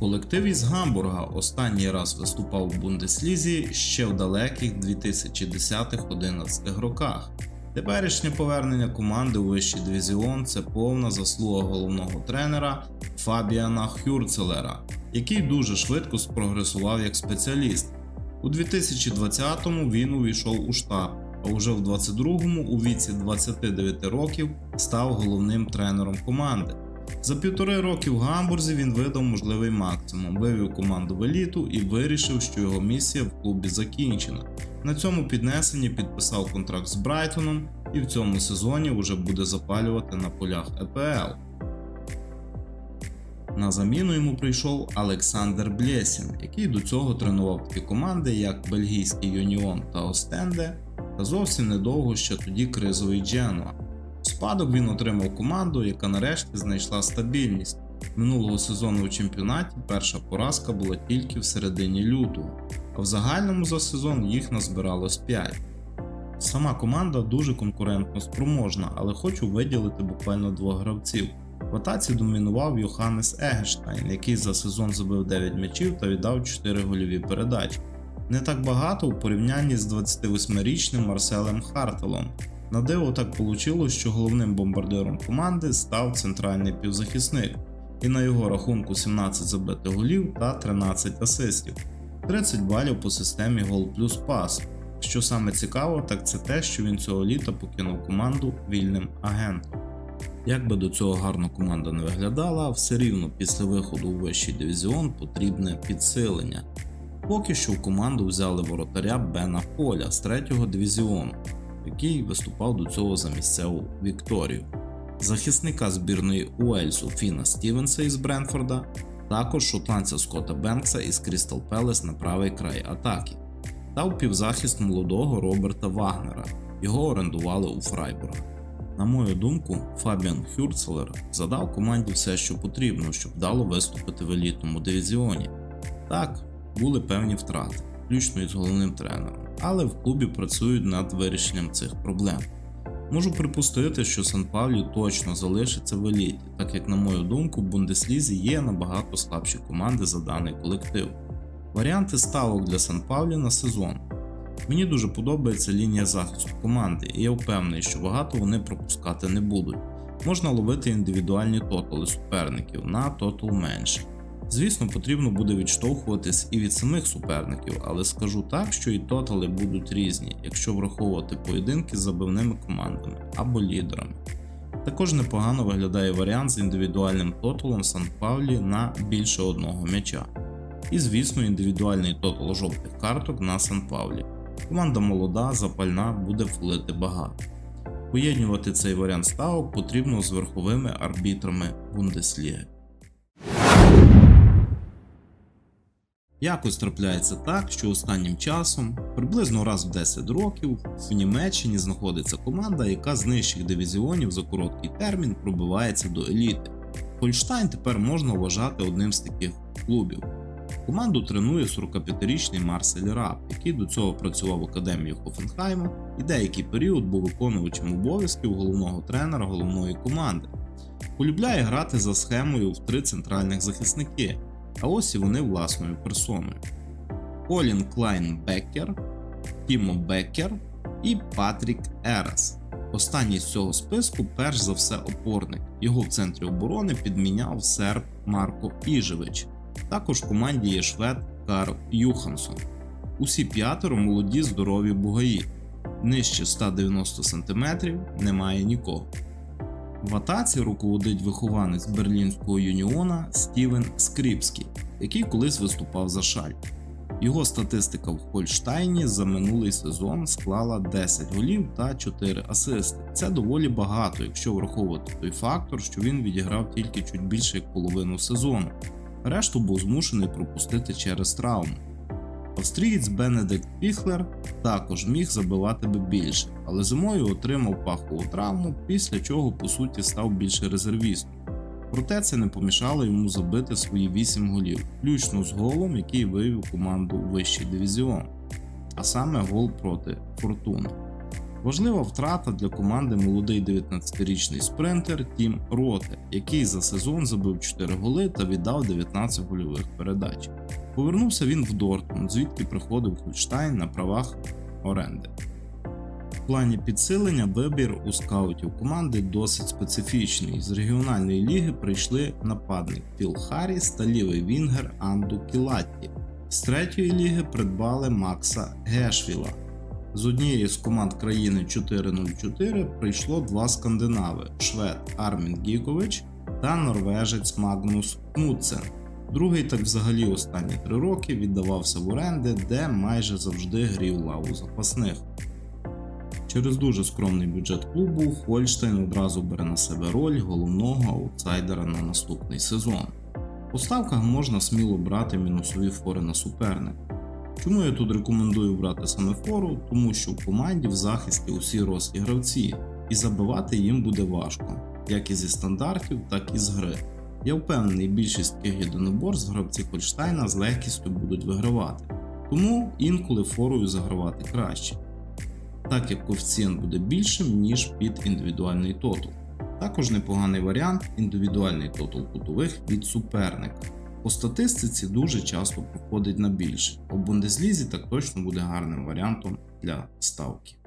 Колектив із Гамбурга останній раз виступав у Бундеслізі ще в далеких 2010-11 роках. Теперішнє повернення команди у вищий дивізіон це повна заслуга головного тренера Фабіана Хюрцелера, який дуже швидко спрогресував як спеціаліст. У 2020-му він увійшов у штаб, а уже в 22-му у віці 29 років став головним тренером команди. За півтори роки в Гамбурзі він видав можливий максимум, вивів команду в еліту і вирішив, що його місія в клубі закінчена. На цьому піднесенні підписав контракт з Брайтоном і в цьому сезоні вже буде запалювати на полях ЕПЛ. На заміну йому прийшов Олександр Блєсін, який до цього тренував такі команди, як бельгійський Юніон та Остенде, та зовсім недовго ще тоді кризовий Дженуа. Спадок він отримав команду, яка нарешті знайшла стабільність. Минулого сезону у чемпіонаті перша поразка була тільки в середині лютого, а в загальному за сезон їх назбиралось 5. Сама команда дуже конкурентно спроможна, але хочу виділити буквально двох гравців. В атаці домінував Йоханнес Егештайн, який за сезон забив 9 м'ячів та віддав 4 гольові передачі. Не так багато у порівнянні з 28-річним Марселем Хартелом. На диво так вийшло, що головним бомбардиром команди став центральний півзахисник, і на його рахунку 17 забитих голів та 13 асистів, 30 балів по системі гол плюс пас. Що саме цікаво, так це те, що він цього літа покинув команду вільним агентом. Як би до цього гарно команда не виглядала, все рівно після виходу у вищий дивізіон потрібне підсилення. Поки що в команду взяли воротаря Бена Поля з 3-го дивізіону, який виступав до цього за місцеву Вікторію, захисника збірної Уельсу Фіна Стівенса із Бренфорда, також шотландця Скотта Бенкса із Крістал Пелес на правий край атаки, та в півзахист молодого Роберта Вагнера. Його орендували у Фрайбурга. На мою думку, Фабіан Хюрцелер задав команді все, що потрібно, щоб вдало виступити в елітному дивізіоні. Так, були певні втрати, включно із головним тренером, але в клубі працюють над вирішенням цих проблем. Можу припустити, що Сан Павлі точно залишиться в еліті, так як, на мою думку, в Бундеслізі є набагато слабші команди за даний колектив. Варіанти ставок для Сан Павлі на сезон. Мені дуже подобається лінія захисту команди, і я впевнений, що багато вони пропускати не будуть. Можна ловити індивідуальні тотали суперників на тотал менше. Звісно, потрібно буде відштовхуватись і від самих суперників, але скажу так, що і тотали будуть різні, якщо враховувати поєдинки з забивними командами або лідерами. Також непогано виглядає варіант з індивідуальним тоталом Сан Павлі на більше одного м'яча. І, звісно, індивідуальний тотал жовтих карток на Сан Павлі. Команда молода, запальна, буде фулити багато. Поєднувати цей варіант ставок потрібно з верховими арбітрами Бундесліги. Якось трапляється так, що останнім часом, приблизно раз в 10 років, в Німеччині знаходиться команда, яка з нижчих дивізіонів за короткий термін пробивається до еліти. Хольштайн тепер можна вважати одним з таких клубів. Команду тренує 45-річний Марсель Раб, який до цього працював в академії Хофенхайма і деякий період був виконувачем обов'язків головного тренера головної команди. Полюбляє грати за схемою в три центральних захисники, а ось і вони власною персоною. Колін Клайн Беккер, Тімо Беккер і Патрік Ерес. Останній з цього списку, перш за все, опорник. Його в центрі оборони підміняв серб Марко Іжевич. Також в команді є швед Карл Юхансон. Усі п'ятеро молоді здорові бугаї. Нижче 190 см немає нікого. В атаці руководить вихованець берлінського юніона Стівен Скріпський, який колись виступав за шаль. Його статистика в Хольштайні за минулий сезон склала 10 голів та 4 асисти. Це доволі багато, якщо враховувати той фактор, що він відіграв тільки чуть більше як половину сезону. Решту був змушений пропустити через травму. Австрієць Бенедикт Піхлер також міг забивати би більше, але зимою отримав пахову травму, після чого по суті став більше резервістом. Проте це не помішало йому забити свої 8 голів, включно з голом, який вивів команду у вищий дивізіон, а саме гол проти Фортуни. Важлива втрата для команди молодий 19-річний спринтер Тім Роте, який за сезон забив 4 голи та віддав 19 гольових передач. Повернувся він в Дортмунд, звідки приходив Хольштайн на правах оренди. В плані підсилення вибір у скаутів команди досить специфічний. З регіональної ліги прийшли нападник Філ Харріс та лівий вінгер Анду Кілатті. З третьої ліги придбали Макса Гешвіла. З однієї з команд країни 404 прийшло два скандинави: швед Армін Гікович та норвежець Магнус Кнутсен. Другий так взагалі останні три роки віддавався в оренди, де майже завжди грів лаву запасних. Через дуже скромний бюджет клубу Хольштейн одразу бере на себе роль головного аутсайдера на наступний сезон. По ставках можна сміло брати мінусові фори на суперника. Чому я тут рекомендую брати саме фору? Тому що в команді в захисті усі рослі гравці, і забивати їм буде важко, як і зі стандартів, так і з гри. Я впевнений, більшість таких єдиноборств гравці Хольштайна з легкістю будуть вигравати, тому інколи форою загравати краще, так як коефіцієнт буде більшим, ніж під індивідуальний тотал. Також непоганий варіант індивідуальний тотал кутових від суперника. По статистиці дуже часто проходить на більше. У Бундеслізі так точно буде гарним варіантом для ставки.